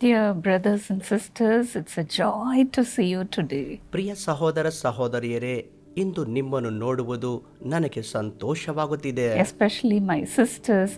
Dear brothers and sisters, it's a joy to see you today. ಪ್ರಿಯ ಸಹೋದರ ಸಹೋದರಿಯರೇ ಇಂದು ನಿಮ್ಮನ್ನು ನೋಡುವುದು ನನಗೆ ಸಂತೋಷವಾಗುತ್ತಿದೆ Especially my sisters,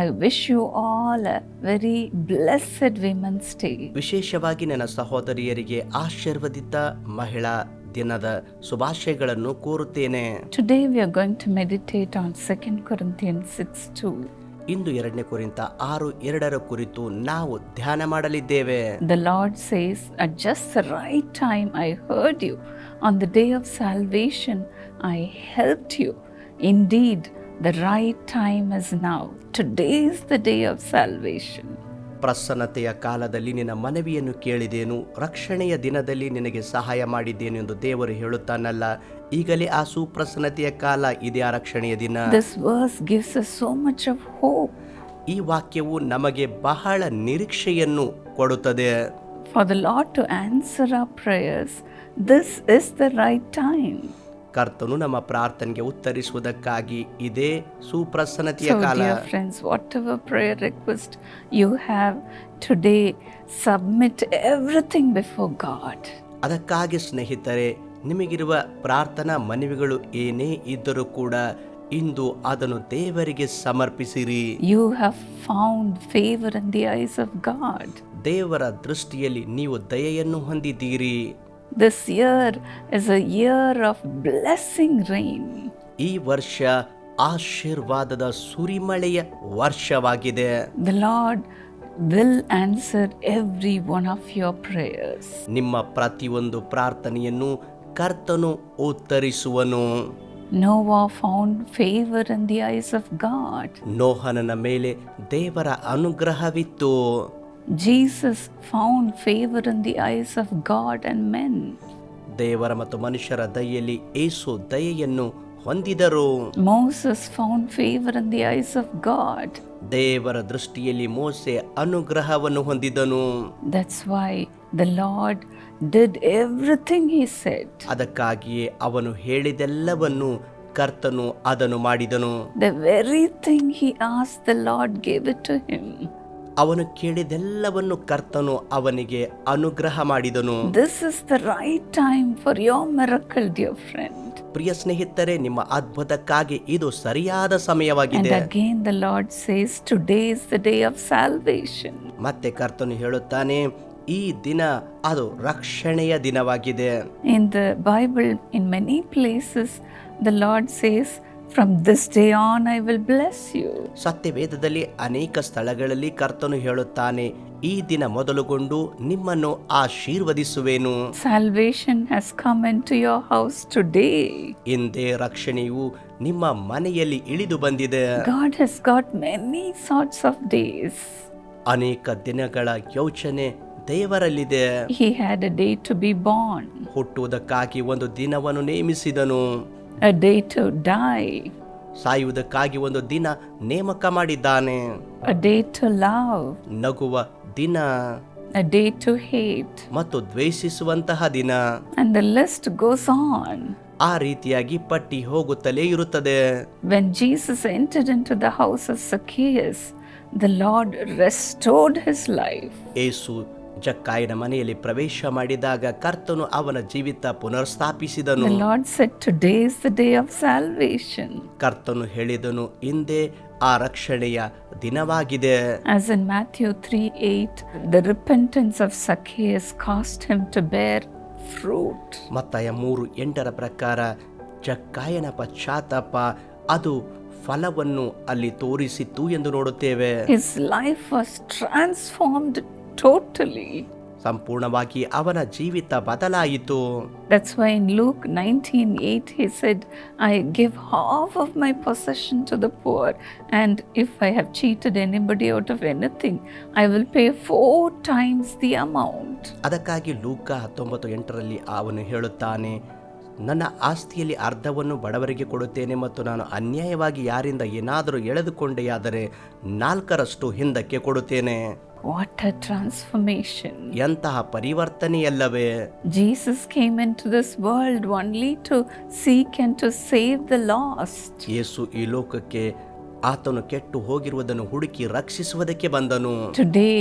I wish you all a very blessed Women's Day. ವಿಶೇಷವಾಗಿ ನನ್ನ ಸಹೋದರಿಯರಿಗೆ ಆಶೀರ್ವದಿತ ಮಹಿಳಾ ದಿನದ ಶುಭಾಶಯಗಳನ್ನು ಕೋರುತ್ತೇನೆ Today we are going to meditate on 2 Corinthians 6 2. ಇಂದು ಎರಡನೇ ಕುರಿತ ಆರು ಎರಡರ ಕುರಿತು ನಾವು ಧ್ಯಾನ ಮಾಡಲಿದ್ದೇವೆ. The Lord says at just right time I heard you on the day of salvation I help you in the right time is now today is the day of salvation ಪ್ರಸನ್ನತೆಯ ಕಾಲದಲ್ಲಿ ನಿನ್ನ ಮನವಿಯನ್ನು ಕೇಳಿದೇನು ರಕ್ಷಣೆಯ ದಿನದಲ್ಲಿ ನಿನಗೆ ಸಹಾಯ ಮಾಡಿದ್ದೇನು ಎಂದು ದೇವರು ಹೇಳುತ್ತಾನಲ್ಲ ಈಗಲೇ ಆ ಸುಪ್ರಸನ್ನತೆಯ ಕಾಲ ಇದೆ ಆ ರಕ್ಷಣೆಯ ದಿನ This verse gives us so much of hope ಈ ವಾಕ್ಯವು ನಮಗೆ ಬಹಳ ನಿರೀಕ್ಷೆಯನ್ನು ಕೊಡುತ್ತದೆ for the Lord to answer our prayers. This is the right time. ಕರ್ತನು ನಮ್ಮ ಪ್ರಾರ್ಥನೆಗೆ ಉತ್ತರಿಸುವುದಕ್ಕಾಗಿ ಇದೇ ಸುಪ್ರಸನ್ನತೆಯ ಕಾಲ. Friends whatever prayer request you have today submit everything before God ಅದಕ್ಕಾಗಿ ಸ್ನೇಹಿತರೆ ನಿಮಗಿರುವ ಪ್ರಾರ್ಥನಾ ಮನವಿಗಳು ಏನೇ ಇದ್ದರೂ ಕೂಡ ಇಂದು ಅದನ್ನು ದೇವರಿಗೆ ಸಮರ್ಪಿಸಿರಿ. You have found favour in the eyes of God ದೇವರ ದೃಷ್ಟಿಯಲ್ಲಿ ನೀವು ದಯೆಯನ್ನು ಹೊಂದಿದ್ದೀರಿ. This year is a year of blessing rain ಈ ವರ್ಷ ಆಶೀರ್ವಾದದ ಸುರಿಮಳೆಯ ವರ್ಷವಾಗಿದೆ. The Lord will answer every one of your prayers ನಿಮ್ಮ ಪ್ರತಿಯೊಂದು ಪ್ರಾರ್ಥನೆಯನ್ನು ಕರ್ತನು ಉತ್ತರಿಸುವನು. Noah found favour in the eyes of God ನೋಹನನ ಮೇಲೆ ದೇವರ ಅನುಗ್ರಹವಿತ್ತು. Jesus found favour in the eyes of God and men. ದೇವರ ಮತ್ತು ಮನುಷ್ಯರ ದಯೆಯಲ್ಲಿ ಏಸು ದಯೆಯನ್ನು ಹೊಂದಿದರು. Moses found favour in the eyes of God ದೇವರ ದೃಷ್ಟಿಯಲ್ಲಿ ಮೋಸೆ ಅನುಗ್ರಹವನ್ನು ಹೊಂದಿದನು. That's why the Lord did everything he said ಅದಕ್ಕಾಗಿಯೇ ಅವನು ಹೇಳಿದೆಲ್ಲವನ್ನು ಕರ್ತನು ಅದನ್ನು ಮಾಡಿದನು. The very thing he as the Lord gave it to him. ಅವನು ಕೇಳಿದೆಲ್ಲವನ್ನು ಕರ್ತನು ಅವನಿಗೆ ಅನುಗ್ರಹ ಮಾಡಿದನು. This is the right time for your miracle, dear friend ಪ್ರಿಯ ಸ್ನೇಹಿತರೆ ನಿಮ್ಮ ಅದ್ಭುತಕ್ಕಾಗಿ ಇದು ಸರಿಯಾದ And ಸಮಯವಾಗಿದೆ again, the Lord says Today is the day of salvation. ಮತ್ತೆ ಕರ್ತನು ಹೇಳುತ್ತಾನೆ ಈ ದಿನ ಅದು ರಕ್ಷಣೆಯ ದಿನವಾಗಿದೆ. In the Bible in many places the Lord says, From this day on I will bless you ಸತ್ಯವೇದದಲ್ಲಿ ಅನೇಕ ಸ್ಥಳಗಳಲ್ಲಿ ಕರ್ತನು ಹೇಳುತ್ತಾನೆ ಈ ದಿನ ಮೊದಲುಗೊಂಡು ನಿಮ್ಮನ್ನು ಆಶೀರ್ವದಿಸುವೆನು. Has come into your house today ಹಿಂದೆ ರಕ್ಷಣೆಯು ನಿಮ್ಮ ಮನೆಯಲ್ಲಿ ಇಳಿದು ಬಂದಿದೆ. God has got many sorts of days ಅನೇಕ ದಿನಗಳ ಯೋಚನೆ ದೇವರಲ್ಲಿದೆ. He had a day to be born ಹುಟ್ಟುವುದಕ್ಕಾಗಿ ಒಂದು ದಿನವನ್ನು ನೇಮಿಸಿದನು. ಅ ಡೇ ಟು ಡೈ ಸಾಯುವುದಕ್ಕಾಗಿ ಒಂದು ದಿನ ನೇಮಕ ಮಾಡಿದ್ದಾನೆ. ಅ ಡೇ ಟು ಲವ್ ನಗುವ ದಿನ. ಅ ಡೇ ಟು ಹೇಟ್ ಮತ್ತು ದ್ವೇಷಿಸುವಂತಹ ದಿನ. And the list goes on ಆ ರೀತಿಯಾಗಿ ಪಟ್ಟಿ ಹೋಗುತ್ತಲೇ ಇರುತ್ತದೆ. When Jesus entered into the house of Zacchaeus the Lord restored his life ಯೇಸು ಜಕ್ಕಾಯನ ಮನೆಯಲ್ಲಿ ಪ್ರವೇಶ ಮಾಡಿದಾಗ ಕರ್ತನು ಅವನ ಜೀವಿತ ಪುನರ್ಸ್ಥಾಪಿಸಿದನು. ಕರ್ತನು ಹೇಳಿದನು ಹಿಂದೆ ಆ ರಕ್ಷಣೆಯ ದಿನವಾಗಿದೆ. As in Matthew three eight the repentance of Zacchaeus cost to bear fruit ಮತ್ತಾಯ ಮೂರು ಎಂಟರ ಪ್ರಕಾರ ಜಕ್ಕಾಯನ ಪಶ್ಚಾತ್ತಾಪ ಅದು ಫಲವನ್ನು ಅಲ್ಲಿ ತೋರಿಸಿತ್ತು ಎಂದು ನೋಡುತ್ತೇವೆ. His life was transformed totally ಸಂಪೂರ್ಣವಾಗಿ ಅವನ ಜೀವಿತ ಬದಲಾಯಿತು. That's why in Luke nineteen eight he said I give half of my possession to the poor and if I have cheated anybody out of anything I will pay four times the amount ಅದಕ್ಕಾಗಿ ಲೂಕ ಹತ್ತೊಂಬತ್ತು ಎಂಟರಲ್ಲಿ ಅವನು ಹೇಳುತ್ತಾನೆ ನನ್ನ ಆಸ್ತಿಯಲ್ಲಿ ಅರ್ಧವನ್ನು ಬಡವರಿಗೆ ಕೊಡುತ್ತೇನೆ ಮತ್ತು ನಾನು ಅನ್ಯಾಯವಾಗಿ ಯಾರಿಂದ ಏನಾದರೂ ಎಳೆದುಕೊಂಡೆಯಾದರೆ ನಾಲ್ಕರಷ್ಟು ಹಿಂದಕ್ಕೆ ಕೊಡುತ್ತೇನೆ. What a transformation! ಎಂತಹ ಪರಿವರ್ತನೆಯಲ್ಲವೇ Jesus came into this world only to seek and to save the lost. ಯೇಸು ಈ ಲೋಕಕ್ಕೆ ಆತನು ಕೆಟ್ಟು ಹೋಗಿರುವುದನ್ನು ಹುಡುಕಿ ರಕ್ಷಿಸುವುದಕ್ಕೆ ಬಂದನು Today,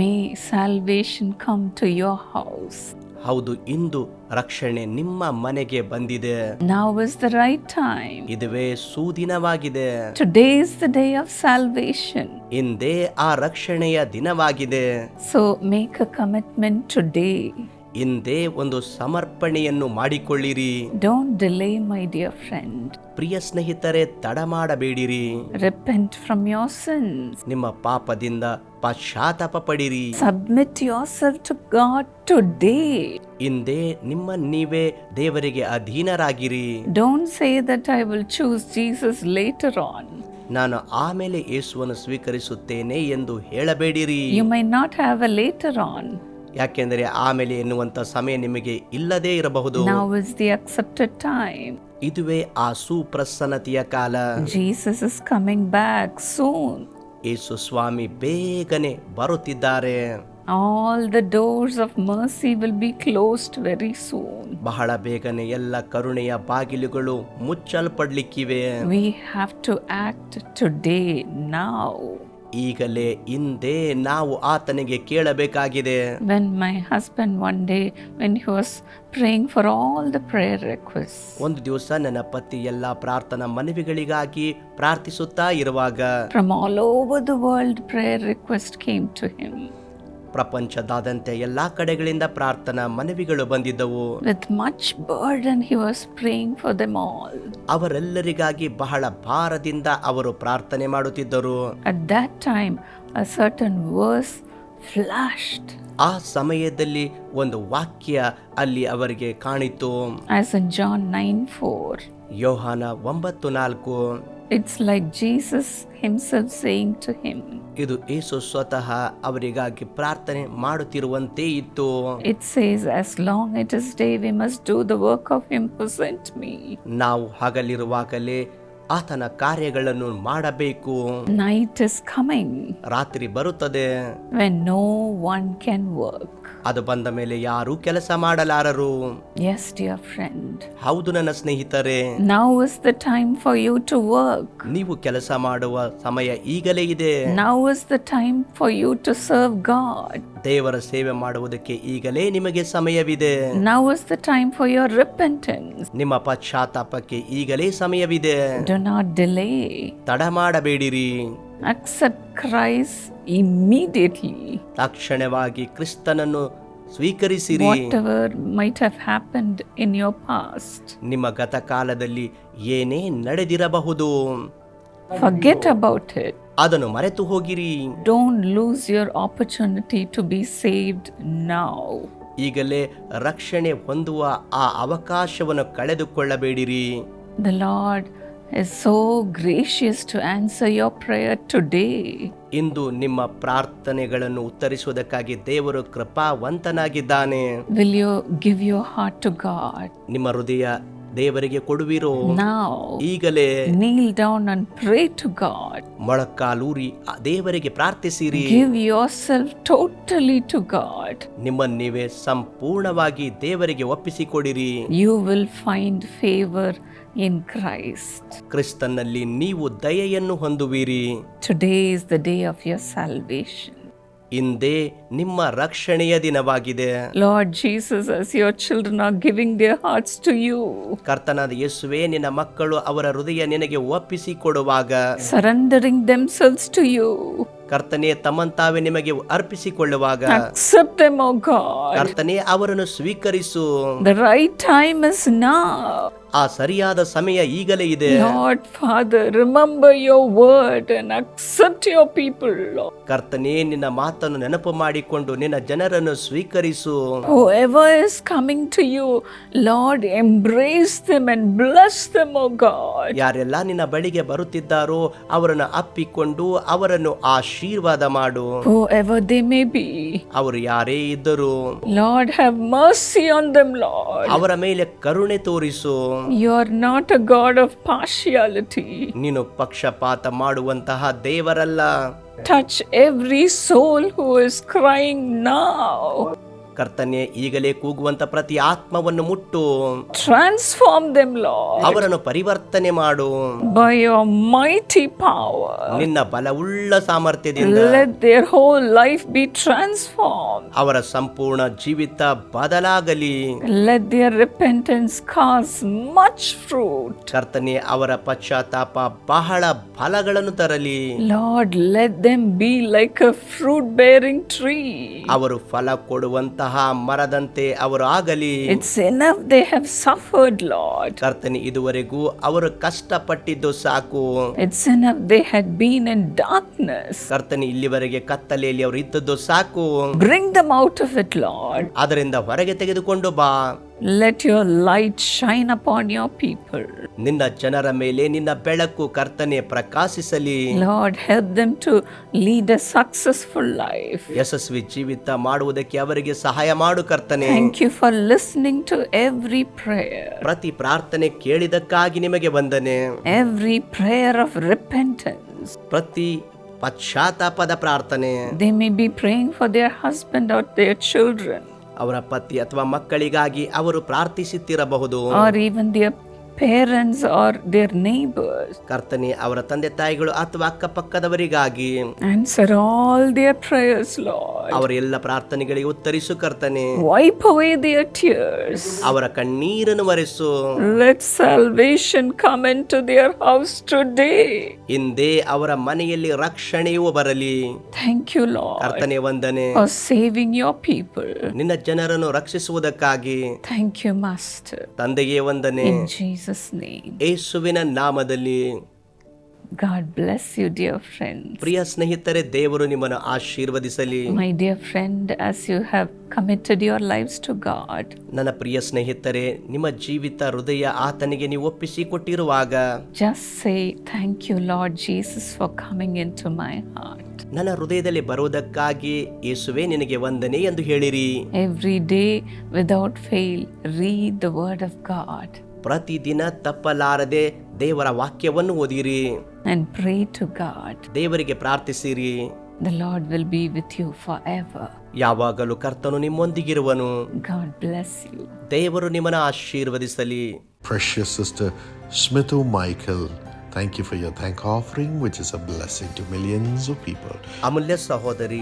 may salvation come to your house. ಹೌದು ಇಂದು ರಕ್ಷಣೆ ನಿಮ್ಮ ಮನೆಗೆ ಬಂದಿದೆ. ನಾವ್ ಇಸ್ ದ ರೈಟ್ ಟೈಮ್ ಇದುವೇ ಸೂದಿನವಾಗಿದೆ. Today is the day of salvation ಇಂದೇ ಆ ರಕ್ಷಣೆಯ ದಿನವಾಗಿದೆ. So make a commitment today ಇಂದೇ ಒಂದು ಸಮರ್ಪಣೆಯನ್ನು ಮಾಡಿಕೊಳ್ಳಿರಿ. Don't delay my dear friend ಪ್ರಿಯ ಸ್ನೇಹಿತರೆ ತಡ ಮಾಡಬೇಡಿರಿ. ರಿಪೆಂಟ್ ಫ್ರಮ್ ಯೋರ್ ಸಿನ್ಸ್ ನಿಮ್ಮ ಪಾಪದಿಂದ ಪಶ್ಚಾತ್ತಾಪ ಪಡಿರಿ. Submit yourself to God today ಇಂದೇ ನಿಮ್ಮ ನೀವೇ ದೇವರಿಗೆ ಅಧೀನರಾಗಿರಿ. Don't say that I will choose Jesus later on ನಾನು ಆಮೇಲೆ ಯೇಸುವನ್ನು ಸ್ವೀಕರಿಸುತ್ತೇನೆ ಎಂದು ಹೇಳಬೇಡಿರಿ. You may not have a later on ಯಾಕೆಂದರೆ ಆಮೇಲೆ ಎನ್ನುವಂತ ಸಮಯ ನಿಮಗೆ ಇಲ್ಲದೇ ಇರಬಹುದು. ಇದುವೇ ಆ ಸುಪ್ರಸನ್ನತೆಯ ಕಾಲ. Jesus is coming back soon ಯೇಸು ಸ್ವಾಮಿ ಬೇಗನೆ ಬರುತ್ತಿದ್ದಾರೆ. All the doors of mercy will be closed very soon ಬಹಳ ಬೇಗನೆ ಎಲ್ಲ ಕರುಣೆಯ ಬಾಗಿಲುಗಳು ಮುಚ್ಚಲ್ಪಡಲಿಕ್ಕಿವೆ. We have to act today now ಈಗಲೇ ಹಿಂದೆ ನಾವು ಆತನಿಗೆ ಕೇಳಬೇಕಾಗಿದೆ When my husband one day, when he was praying for all the prayer requests, ಒಂದು ದಿವಸ ನನ್ನ ಪತಿ ಎಲ್ಲ ಪ್ರಾರ್ಥನಾ ಮನವಿಗಳಿಗಾಗಿ ಪ್ರಾರ್ಥಿಸುತ್ತಾ ಇರುವಾಗ from all over the world, prayer request came to him. ಪ್ರಪಂಚದಾದಂತೆ ಎಲ್ಲಾ ಕಡೆಗಳಿಂದ ಪ್ರಾರ್ಥನಾ ಮನವಿಗಳು ಬಂದಿದ್ದವು. With much burden, he was praying for them all. ಅವರೆಲ್ಲರಿಗಾಗಿ ಬಹಳ ಭಾರದಿಂದ ಅವರು ಪ್ರಾರ್ಥನೆ ಮಾಡುತ್ತಿದ್ದರು. At that time, a certain verse flashed, ಆ ಸಮಯದಲ್ಲಿ ಒಂದು ವಾಕ್ಯ ಅಲ್ಲಿ ಅವರಿಗೆ ಕಾಣಿತು as in John 9 4. ಯೋಹಾನ ಒಂಬತ್ತು ನಾಲ್ಕು. It's like Jesus himself saying to him ಇದು ಯೇಸು ಸ್ವತಃ ಅವರಿಗಾಗಿ ಪ್ರಾರ್ಥನೆ ಮಾಡುತ್ತಿರುವಂತೆ ಇತ್ತು. It says as long it is day we must do the work of him who sent me ನಾವು ಹಗಲಿರುವಾಗಲೇ ಆತನ ಕಾರ್ಯಗಳನ್ನು ಮಾಡಬೇಕು. ನೈಟ್ ಇಸ್ ಕಮಿಂಗ್ ರಾತ್ರಿ ಬರುತ್ತದೆ. When no one can work ಅದು ಬಂದ ಮೇಲೆ ಯಾರು ಕೆಲಸ ಮಾಡಲಾರರು. ಎಸ್ ಡಿಯರ್ ಫ್ರೆಂಡ್ ಹೌದು ನನ್ನ ಸ್ನೇಹಿತರೆ. Now is the time for you to work ನೀವು ಕೆಲಸ ಮಾಡುವ ಸಮಯ ಈಗಲೇ ಇದೆ. Now is the time for you to serve God ದೇವರ ಸೇವೆ ಮಾಡುವುದಕ್ಕೆ ಈಗಲೇ ನಿಮಗೆ ಸಮಯವಿದೆ Now is the time for your repentance. ನಿಮ್ಮ ಪಶ್ಚಾತ್ತಾಪಕ್ಕೆ ಈಗಲೇ ಸಮಯವಿದೆ Do not delay. ತಡ ಮಾಡಬೇಡಿರಿ Accept Christ immediately. ತಕ್ಷಣವಾಗಿ ಕ್ರಿಸ್ತನನ್ನು ಸ್ವೀಕರಿಸಿರಿ Whatever might have happened in your past, ನಿಮ್ಮ ಗತಕಾಲದಲ್ಲಿ ಏನೇ ನಡೆದಿರಬಹುದು forget about it. ಅದನ್ನು ಮರೆತು ಹೋಗಿರಿ Don't lose your opportunity to be saved now. ಈಗಲೇ ರಕ್ಷಣೆ ಹೊಂದುವ ಆ ಅವಕಾಶವನ್ನು ಕಳೆದುಕೊಳ್ಳಬೇಡಿರಿ The Lord is so gracious to answer your prayer today. ಇಂದು ನಿಮ್ಮ ಪ್ರಾರ್ಥನೆಗಳನ್ನು ಉತ್ತರಿಸುವುದಕ್ಕಾಗಿ ದೇವರು ಕೃಪಾವಂತನಾಗಿದ್ದಾನೆ Will you give your heart to God ನಿಮ್ಮ ಹೃದಯ ದೇವರಿಗೆ ಕೊಡುವಿರೋ? ಈಗಲೇ kneel down and pray to God ಮೊಳಕಾಲೂರಿ ದೇವರಿಗೆ ಪ್ರಾರ್ಥಿಸಿರಿ. Yourself totally to God ನಿಮ್ಮ ನೀವೇ ಸಂಪೂರ್ಣವಾಗಿ ದೇವರಿಗೆ ಒಪ್ಪಿಸಿಕೊಡಿರಿ. You will find favour in Christ ಕ್ರಿಸ್ತನಲ್ಲಿ ನೀವು ದಯೆಯನ್ನು ಹೊಂದುವಿರಿ. Today is the day of your salvation ಇಂದೇ ನಿಮ್ಮ ರಕ್ಷಣೆಯ ದಿನವಾಗಿದೆ. Lord Jesus as your children are giving their hearts to you ಕರ್ತನಾದ ಯೇಸುವೆ ನಿಮ್ಮ ಮಕ್ಕಳು ಅವರ ಹೃದಯ ನಿನಗೆ ಒಪ್ಪಿಸಿ ಕೊಡುವಾಗ. ಸರೆಂಡರಿಂಗ್ देम ಟು ಯು ಕರ್ತನೇ ತಮ್ಮಂತಾವೆ ನಿಮಗೆ ಅರ್ಪಿಸಿಕೊಳ್ಳುವಾಗ. ಅಕ್ಸೆಪ್ಟ್ देम ಓ ಕರ್ತನೇ ಅವರನ್ನು ಸ್ವೀಕರಿಸು. The right time is now ಆ ಸರಿಯಾದ ಸಮಯ ಈಗಲೇ ಇದೆ Lord Father, remember your word and accept your people, Lord. ಕರ್ತನೆ ನಿನ್ನ ಮಾತನ್ನು ನೆನಪು ಮಾಡಿಕೊಂಡು ನಿನ್ನ ಜನರನ್ನು ಸ್ವೀಕರಿಸು Whoever is coming to you, Lord, embrace them and bless them, O God. ಯಾರೆಲ್ಲ ನಿನ್ನ ಬಳಿಗೆ ಬರುತ್ತಿದ್ದಾರೋ ಅವರನ್ನು ಅಪ್ಪಿಕೊಂಡು ಅವರನ್ನು ಆಶೀರ್ವಾದ ಮಾಡು Whoever they may be, ಅವರು ಯಾರೇ ಇದ್ದರೂ Lord have mercy on them, Lord. ಅವರ ಮೇಲೆ ಕರುಣೆ ತೋರಿಸು You are not a God of partiality. ನೀನು ಪಕ್ಷಪಾತ ಮಾಡುವಂತಹ ದೇವರಲ್ಲ Touch every soul who is crying now. ಕರ್ತನೆ ಈಗಲೇ ಕೂಗುವಂತ ಪ್ರತಿ ಆತ್ಮವನ್ನು ಮುಟ್ಟು. ಟ್ರಾನ್ಸ್ಫಾರ್ಮ್ ದೆಮ್ ಲಾ ಅವರನ್ನು ಪರಿವರ್ತನೆ ಮಾಡು. ಬೈ ಯೋ ಮೈಟಿ ಪಾವರ್ ನಿನ್ನ ಬಲವುಳ್ಳ ಸಾಮರ್ಥ್ಯದಿಂದ let their life be transform ಅವರ ಸಂಪೂರ್ಣ ಜೀವಿತ ಬದಲಾಗಲಿ. Let their repentance cause much fruit ಕರ್ತನೆ ಅವರ ಪಶ್ಚಾತ್ತಾಪ ಬಹಳ ಫಲಗಳನ್ನು ತರಲಿ. Lord let them be like a fruit bearing tree ಅವರು ಫಲ ಕೊಡುವಂತ ಆದಂತಹ ಮರದಂತೆ ಅವರು ಆಗಲಿ. It's enough they have suffered Lord ಕರ್ತನೆ ಇದುವರೆಗೂ ಅವರು ಕಷ್ಟಪಟ್ಟಿದ್ದು ಸಾಕು. It's enough they had been in darkness ಕರ್ತನೆ ಇಲ್ಲಿವರೆಗೆ ಕತ್ತಲೆಯಲ್ಲಿ ಅವರು ಇದ್ದದ್ದು ಸಾಕು. Bring them out of it Lord ಅದರಿಂದ ಹೊರಗೆ ತೆಗೆದುಕೊಂಡು ಬಾ. Let your light shine upon your people ನಿನ್ನ ಜನರ ಮೇಲೆ ನಿನ್ನ ಬೆಳಕು ಕರ್ತನೆ ಪ್ರಕಾಶಿಸಲಿ. Lord help them to lead a successful life ಯಶಸ್ವಿ ಜೀವಿತ ಮಾಡುವುದಕ್ಕೆ ಅವರಿಗೆ ಸಹಾಯ ಮಾಡು ಕರ್ತನೆ. Thank you for listening to every prayer ಪ್ರತಿ ಪ್ರಾರ್ಥನೆ ಕೇಳಿದಕ್ಕಾಗಿ ನಿಮಗೆ ಬಂದನೆ ಎವ್ರಿ ಪ್ರೇಯರ್ ಆಫ್ ರಿಪೆಂಟೆನ್ಸ್ ಪ್ರತಿ ಪಶ್ಚಾತಾಪದ ಪ್ರಾರ್ಥನೆ. They may be praying for their husband or their children ಅವರ ಪತಿ ಅಥವಾ ಮಕ್ಕಳಿಗಾಗಿ ಅವರು ಪ್ರಾರ್ಥಿಸುತ್ತಿರಬಹುದು. ಕರ್ತನೆ ಅವರ ತಂದೆ ತಾಯಿಗಳು ಅಥವಾ ಅಕ್ಕಪಕ್ಕದವರಿಗಾಗಿ. Answer all their prayers Lord ಅವರ ಎಲ್ಲ ಪ್ರಾರ್ಥನೆಗಳಿಗೆ ಉತ್ತರಿಸು ಕರ್ತನೆ Wipe away their tears. ಅವರ ಕಣ್ಣೀರನ್ನು ಒರೆಸು Let salvation come into their house today. ಹಿಂದೆ ಅವರ ಮನೆಯಲ್ಲಿ ರಕ್ಷಣೆಯೂ ಬರಲಿ Thank you, Lord, ಕರ್ತನೆ ವಂದನೆ for saving your people. ನಿನ್ನ ಜನರನ್ನು ರಕ್ಷಿಸುವುದಕ್ಕಾಗಿ Thank you, Master. ತಂದೆಗೆ ವಂದನೆ In Jesus' name. ಯೇಸುವಿನ ನಾಮದಲ್ಲಿ God bless you, dear friends. ಪ್ರಿಯ ಸ್ನೇಹಿತರೆ ದೇವರು ನಿಮ್ಮನ್ನು ಆಶೀರ್ವದಿಸಲಿ My dear friend, as you have committed your lives to God, ನನ್ನ ಪ್ರಿಯ ಸ್ನೇಹಿತರೆ ನಿಮ್ಮ ಜೀವಿತ ಹೃದಯ ಆತನಿಗೆ ನೀವು ಒಪ್ಪಿಸಿಕೊಟ್ಟಿರುವಾಗ just say, Thank you, Lord Jesus, for coming into my heart. ನನ್ನ ಹೃದಯದಲ್ಲಿ ಬರುವುದಕ್ಕಾಗಿ ಯೇಸುವೆ ನಿನಗೆ ವಂದನೆ ಎಂದು ಹೇಳಿರಿ Every day, without fail, read the Word of God ಪ್ರತಿದಿನ ತಪ್ಪಲಾರದೆ ದೇವರ ವಾಕ್ಯವನ್ನು ಓದಿರಿ and pray to God. ದೇವರಿಗೆ ಪ್ರಾರ್ಥಿಸಿರಿ The Lord will be with you forever. ಯಾವಾಗಲೂ ಕರ್ತನು ನಿಮ್ಮೊಂದಿಗಿರುವನು God bless you. ದೇವರು ನಿಮ್ಮನ್ನು ಆಶೀರ್ವದಿಸಲಿ Precious sister Smithu Michael, thank you for your thank offering, which is a blessing to millions of people. ಅಮೂಲ್ಯ ಸಹೋದರಿ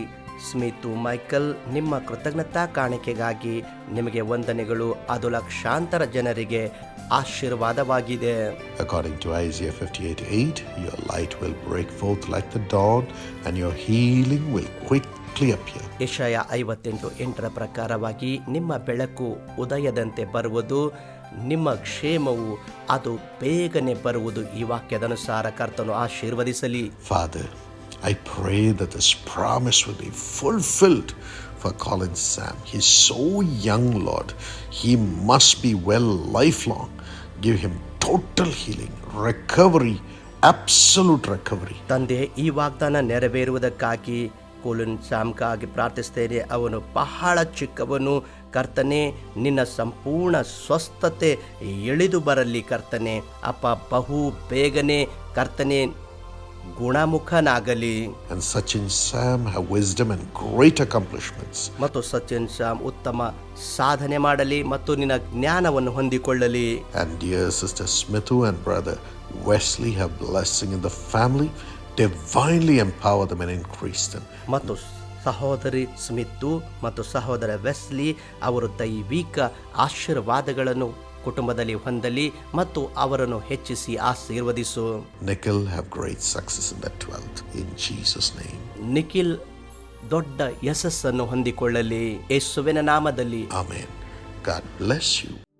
ಸ್ಮಿತು Michael ನಿಮ್ಮ ಕೃತಜ್ಞತಾ ಕಾಣಿಕೆಗಾಗಿ ನಿಮಗೆ ವಂದನೆಗಳು. ಅದು ಲಕ್ಷಾಂತರ ಜನರಿಗೆ ಆಶೀರ್ವಾದವಾಗಿದೆ. According to Isaiah 58 8, your light will break forth like the dawn, and your healing will quickly appear. ಯಶಯ ಐವತ್ತೆಂಟು ಎಂಟರ ಪ್ರಕಾರವಾಗಿ ನಿಮ್ಮ ಬೆಳಕು ಉದಯದಂತೆ ಬರುವುದು ನಿಮ್ಮ ಕ್ಷೇಮವು ಅದು ಬೇಗನೆ ಬರುವುದು ಈ ವಾಕ್ಯದನುಸಾರ ಕರ್ತನು ಆಶೀರ್ವದಿಸಲಿ. Father, I pray that this promise will be fulfilled for Colin Sam. He's so young, Lord. He must be well lifelong. Give him total healing, recovery, absolute recovery. ತಂದೆ ಈ ವಾಗ್ದಾನ ನೆರವೇರುವುದಕ್ಕಾಗಿ ಕೋಲಿನ್ ಸ್ಯಾಮ್ಗಾಗಿ ಪ್ರಾರ್ಥಿಸ್ತೇನೆ ಅವನು ಬಹಳ ಚಿಕ್ಕವನು ಕರ್ತನೆ ನಿನ್ನ ಸಂಪೂರ್ಣ ಸ್ವಸ್ಥತೆ ಎಳೆದು ಬರಲಿ ಕರ್ತನೆ ಅಪ್ಪ ಬಹು ಬೇಗನೆ ಕರ್ತನೆ ಗುಣಮುಖನಾಗಲಿ. Sachin Sam have wisdom and great accomplishments ಮತ್ತು ಸಚಿನ್ ಸ್ಯಾಮ್ ಉತ್ತಮ ಸಾಧನೆ ಮಾಡಲಿ ಮತ್ತು ನಿನ್ನ ಜ್ಞಾನವನ್ನು ಹೊಂದಿಕೊಳ್ಳಲಿ. And dear sister Smitu and brother Wesley have blessing in the family divinely empower the men increase them ಮತ್ತು ಸಹೋದರಿ ಸ್ಮಿತ್ತು ಮತ್ತು ಸಹೋದರ ವೆಸ್ಲಿ ಅವರು ದೈವಿಕ ಆಶೀರ್ವಾದಗಳನ್ನು ಕುಟುಂಬದಲ್ಲಿ ಹೊಂದಲಿ ಮತ್ತು ಅವರನ್ನು ಹೆಚ್ಚಿಸಿ ಆಶೀರ್ವದಿಸೋ. Nikhil have great success in 12th in Jesus name Nikhil ದೊಡ್ಡ ಯಶಸ್ಸನ್ನು ಹೊಂದಿಕೊಳ್ಳಲಿ. ಯೇಸುವಿನ ನಾಮದಲ್ಲಿ. Amen god bless you